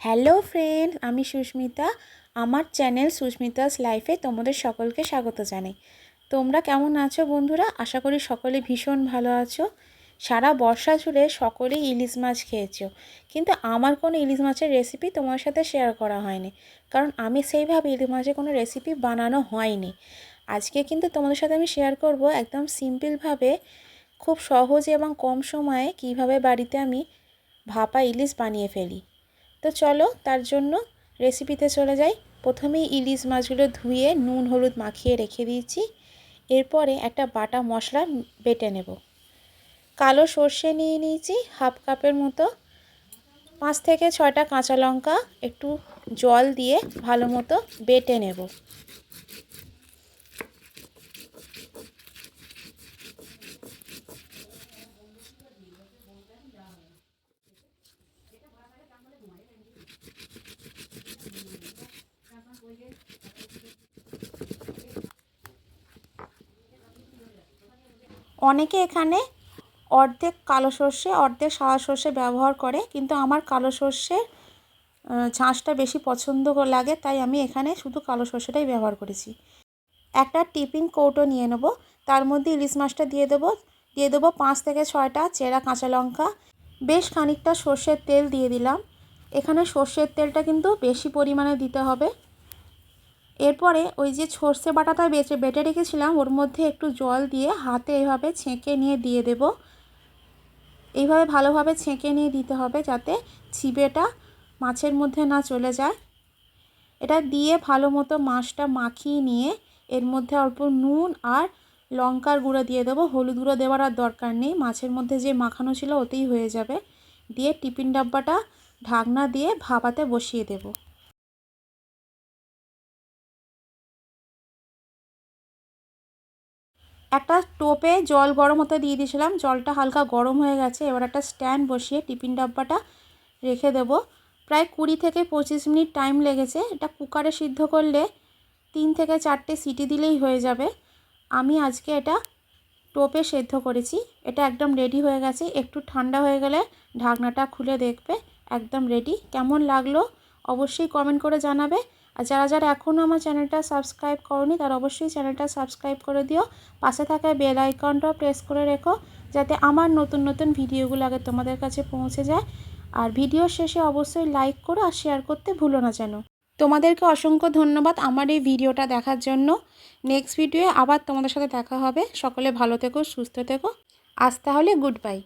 Hello friend, আমি সুস্মিতা। আমার channel Susmita's লাইফে তোমাদের সকলকে স্বাগত জানাই। তোমরা কেমন আছো বন্ধুরা? আশা করি সকলে ভীষণ ভালো আছো। সারা বর্ষা জুড়ে সকলেই ইলিশ মাছ খেয়েছো। কিন্তু আমার কোনো ইলিশ মাছের রেসিপি তোমার সাথে শেয়ার করা হয়নি। কারণ আমি সেইভাবে ইলিশ মাছের কোনো রেসিপি বানানো হয়নি। আজকে কিন্তু তোমাদের সাথে আমি শেয়ার করব একদম সিম্পলভাবে খুব সহজে এবং কম সময়ে কীভাবে বাড়িতে আমি ভাপা ইলিশ বানিয়ে ফেলি। তো চলো তার জন্য রেসিপিতে চলে যাই। প্রথমেই ইলিশ মাছগুলো ধুয়ে নুন, হলুদ মাখিয়ে রেখে দিয়েছি। এরপরে একটা বাটা মশলা বেটে নেব। কালো সর্ষে নিয়ে নিয়েছি হাফ কাপের মতো। পাঁচ থেকে ছয়টা কাঁচা লঙ্কা একটু জল দিয়ে ভালো মতো বেটে নেব। অনেকে এখানে অর্ধেক কালো সর্ষে, অর্ধেক সাদা সর্ষে ব্যবহার করে, কিন্তু আমার কালো সর্ষে ঝাঁসটা বেশি পছন্দ লাগে, তাই আমি এখানে শুধু কালো সর্ষেটাই ব্যবহার করেছি। একটা টিফিন কৌটো নিয়ে নেব, তার মধ্যে ইলিশ মাছটা দিয়ে দেবো দিয়ে দেবো পাঁচ থেকে ছয়টা চেরা কাঁচা লঙ্কা, বেশ খানিকটা সর্ষের তেল দিয়ে দিলাম। এখানে সর্ষের তেলটা কিন্তু বেশি পরিমাণে দিতে হবে। এরপরে ওই যে সর্ষে বাটাটা বেটে বেটে রেখেছিলাম, ওর মধ্যে একটু জল দিয়ে হাতে এভাবে ছেঁকে নিয়ে দিয়ে দেব। এইভাবে ভালোভাবে ছেঁকে নিয়ে দিতে হবে যাতে ছিবেটা মাছের মধ্যে না চলে যায়। এটা দিয়ে ভালো মতো মাছটা মাখিয়ে নিয়ে এর মধ্যে অল্প নুন আর লঙ্কার গুঁড়ো দিয়ে দেবো। হলুদ গুঁড়ো দেওয়ার আর দরকার নেই, মাছের মধ্যে যে মাখানো ছিল ওতেই হয়ে যাবে। দিয়ে টিফিন ডাব্বাটা ঢাকনা দিয়ে ভাপাতে বসিয়ে দেবো। একটা টোপে জল গরম হতে দিয়ে দিয়েছিলাম। জলটা হালকা গরম হয়ে গেছে। এবার একটা স্ট্যান্ড বসিয়ে টিফিন ডাব্বাটা রেখে দেবো। প্রায় কুড়ি থেকে পঁচিশ মিনিট টাইম লেগেছে। এটা কুকারে সিদ্ধ করলে তিন থেকে চারটে সিটি দিলেই হয়ে যাবে। আমি আজকে এটা টোপে সেদ্ধ করেছি। এটা একদম রেডি হয়ে গেছে। একটু ঠান্ডা হয়ে গেলে ঢাকনাটা খুলে দেখবে। একদম রেডি। কেমন লাগল অবশ্যই কমেন্ট করে জানাবে। আর যারা যারা এখনও আমার চ্যানেলটা সাবস্ক্রাইব করনি, তারা অবশ্যই চ্যানেলটা সাবস্ক্রাইব করে দিও। পাশে থাকা বেল আইকনটাও প্রেস করে রেখো, যাতে আমার নতুন নতুন ভিডিওগুলো আগে তোমাদের কাছে পৌঁছে যায়। আর ভিডিও শেষে অবশ্যই লাইক করো আর শেয়ার করতে ভুলো না যেন। তোমাদেরকে অসংখ্য ধন্যবাদ আমার এই ভিডিওটা দেখার জন্য। নেক্সট ভিডিওয়ে আবার তোমাদের সাথে দেখা হবে। সকলে ভালো থেকো, সুস্থ থেকো। আজ তাহলে গুড বাই।